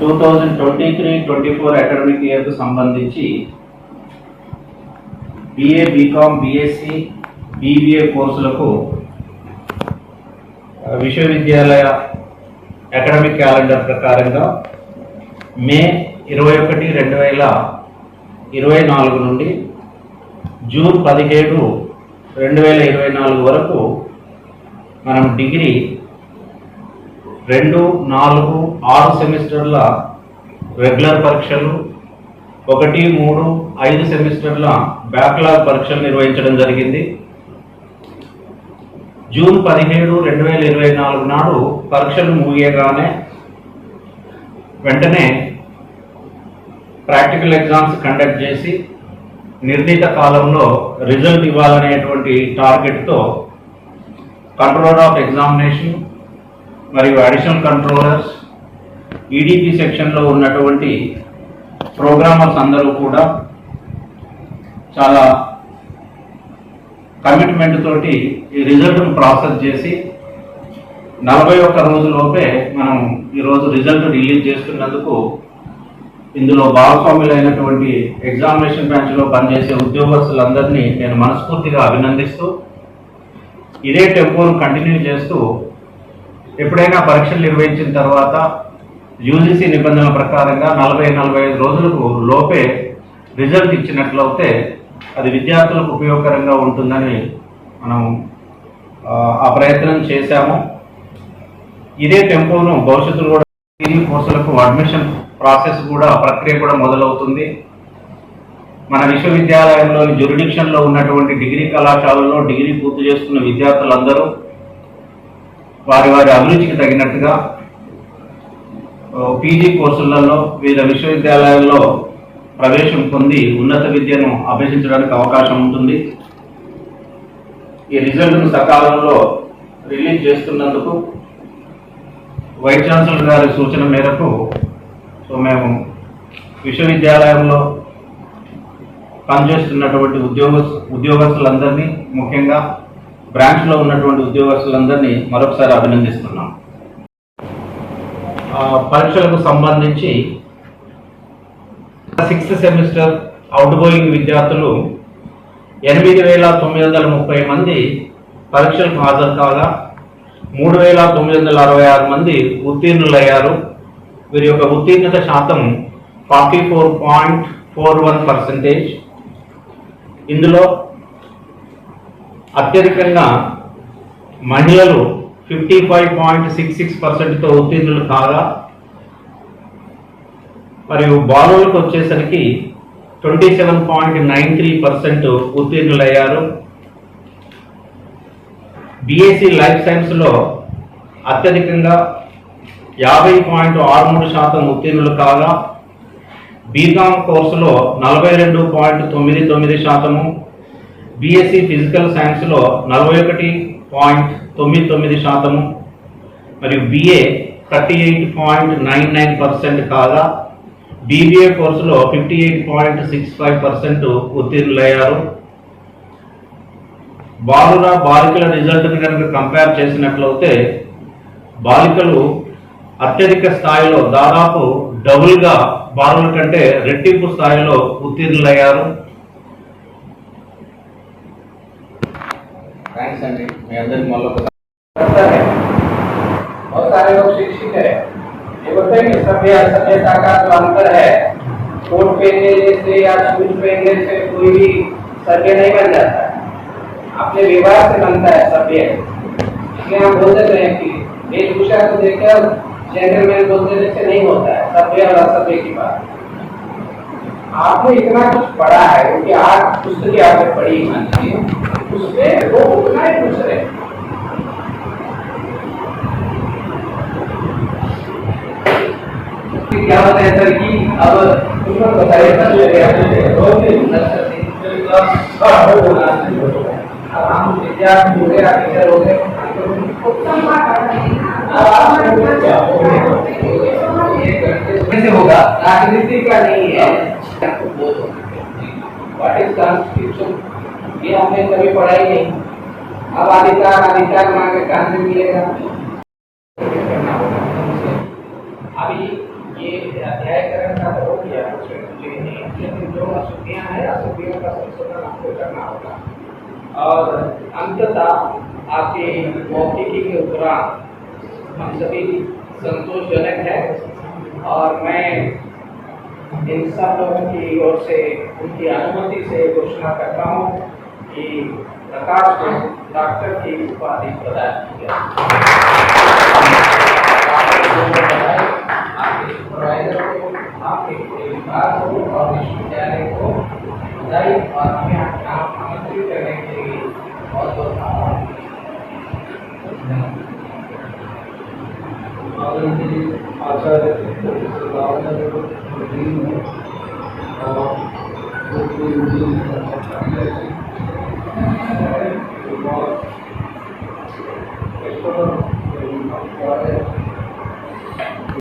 Two thousand twenty three twenty four academic ఇయర్కు సంబంధించి BA BCom BSc BBA కోర్సులకు విశ్వవిద్యాలయ academic calendar ప్రకారంగా మే ఇరవై ఒకటి రెండు వేల ఇరవై నాలుగు నుండి జూన్ పదిహేడు రెండు వేల ఇరవై నాలుగు వరకు మనం డిగ్రీ రెండు నాలుగు ఆరు సెమిస్టర్ల రెగ్యులర్ పరీక్షలు ఒకటి మూడు ఐదు సెమిస్టర్ల బ్యాక్లాగ్ పరీక్షలు నిర్వహించడం జరిగింది. జూన్ పదిహేడు రెండు వేల ఇరవై నాలుగు నాడు పరీక్షలు ముగియగానే వెంటనే ప్రాక్టికల్ ఎగ్జామ్స్ కండక్ట్ చేసి నిర్ణీత కాలంలో రిజల్ట్ ఇవ్వాలనేటువంటి టార్గెట్తో కంట్రోలర్ ఆఫ్ ఎగ్జామినేషన్ మరియు అడిషనల్ కంట్రోలర్స్ ఈడీపీ సెక్షన్లో ఉన్నటువంటి ప్రోగ్రామర్స్ అందరూ కూడా చాలా కమిట్మెంట్ తోటి ఈ రిజల్ట్ను ప్రాసెస్ చేసి నలభై ఒక్క రోజులోపే మనం ఈరోజు రిజల్ట్ రిలీజ్ చేస్తున్నందుకు ఇందులో భాగస్వాములైనటువంటి ఎగ్జామినేషన్ బ్రాంచ్లో పనిచేసే ఉద్యోగస్తులందరినీ నేను మనస్ఫూర్తిగా అభినందిస్తూ ఇదే టెంపోను కంటిన్యూ చేస్తూ ఎప్పుడైనా పరీక్షలు నిర్వహించిన తర్వాత యూజీసీ నిబంధనల ప్రకారంగా నలభై నలభై ఐదు రోజులకు లోపే రిజల్ట్ ఇచ్చినట్లయితే అది విద్యార్థులకు ఉపయోగకరంగా ఉంటుందని మనం ఆ, ప్రయత్నం చేశాము. ఇదే టెంపోను భవిష్యత్తులో కూడా డిగ్రీ కోర్సులకు అడ్మిషన్ ప్రాసెస్ కూడా ప్రక్రియ కూడా మొదలవుతుంది. మన విశ్వవిద్యాలయంలోని జ్యురిడిక్షన్లో ఉన్నటువంటి డిగ్రీ కళాశాలలో డిగ్రీ పూర్తి చేసుకున్న విద్యార్థులందరూ వారి వారి అభిరుచికి తగినట్టుగా పీజీ కోర్సులలో వివిధ విశ్వవిద్యాలయాల్లో ప్రవేశం పొంది ఉన్నత విద్యను అభ్యసించడానికి అవకాశం ఉంటుంది. ఈ రిజల్ట్ను సకాలంలో రిలీజ్ చేస్తున్నందుకు వైస్ ఛాన్సలర్ గారి సూచన మేరకు సో మేము విశ్వవిద్యాలయంలో పనిచేస్తున్నటువంటి ఉద్యోగ ఉద్యోగస్తులందరినీ ముఖ్యంగా బ్రాంచ్లో ఉన్నటువంటి ఉద్యోగస్తులందరినీ మరొకసారి అభినందిస్తున్నాం. పరీక్షలకు సంబంధించి సిక్స్త్ సెమిస్టర్ అవుట్ గోయింగ్ విద్యార్థులు ఎనిమిది వేల తొమ్మిది వందల ముప్పై మంది పరీక్షలకు హాజరు కాగా మూడు వేల తొమ్మిది వందల అరవై ఆరు మంది ఉత్తీర్ణులయ్యారు. వీరి యొక్క ఉత్తీర్ణత శాతం forty four point four one percentage. ఇందులో అత్యధికంగా మహిళలు fifty five point six six పర్సెంట్తో ఉత్తీర్ణులు కాగా మరియు బాలులకు వచ్చేసరికి twenty seven point nine three percent ఉత్తీర్ణులయ్యారు. BSc life సైన్స్లో అత్యధికంగా యాభై పాయింట్ ఆరు మూడు శాతం ఉత్తీర్ణులు కాగా బీకామ్ కోర్సులో నలభై రెండు పాయింట్ తొమ్మిది తొమ్మిది శాతము బీఎస్సీ ఫిజికల్ సైన్స్లో నలభై ఒకటి పాయింట్ తొమ్మిది తొమ్మిది శాతము మరియు BA thirty eight point nine nine percent కాగా బీబీఏ కోర్సులో fifty eight point six five percent ఉత్తీర్ణులయ్యారు. బాలుర బాలికల రిజల్ట్ని కనుక కంపేర్ చేసినట్లయితే బాలికలు అత్యధిక స్థాయిలో దాదాపు డబుల్గా బాలుల కంటే రెట్టింపు స్థాయిలో ఉత్తీర్ణులయ్యారు. థ్యాంక్స్ అండి మీ అందరికి మళ్ళీ ఒకసారి करता है बहुत सारे लोग शिक्षित है ये बोलते हैं कि सभ्य सभ्यता का जो अंतर है कोट पहनने से या शूज पहनने से कोई भी सभ्य नहीं बन जाता है अपने व्यवहार से बनता है सभ्य इसलिए हम बोल देते हैं कि वेशभूषा को देखकर जेंटलमैन बोल देने से नहीं होता है सभ्य और असभ्य की बात आपने इतना कुछ पढ़ा है क्योंकि आज पुस्तकें आपने पढ़ी मान लीजिए उसमें वो उठाए दूसरे क्या होता है सर कि अब तुमने बताया था जो है हम विद्यार्थी हो गए टीचर रहे कैसे होगा राजनीति का नहीं है? व्हाट इज़ कॉन्स्टिट्यूशन ये हमने कभी पढ़ा ही नहीं। अब अधिकार अधिकार मांगे कहाँ से मिलेगा? अभी ये अध्यायकरण का तो हो गया लेकिन जो अशुद्धियाँ हैं, अशुद्धियों का संशोधन आपको करना होगा। और अंततः आपकी मौखिकी के उपरांत हम सभी संतोषजनक है। और मैं इन सब लोगों की ओर से, उनकी अनुमति से घोषणा करता हूँ। कि प्रकाश डॉक्टर की उपाधि प्रदान की आपके पूरे को और विश्वविद्यालय को आमंत्रित करने के लिए बहुत बहुत आभार। आचार्य और Thank you.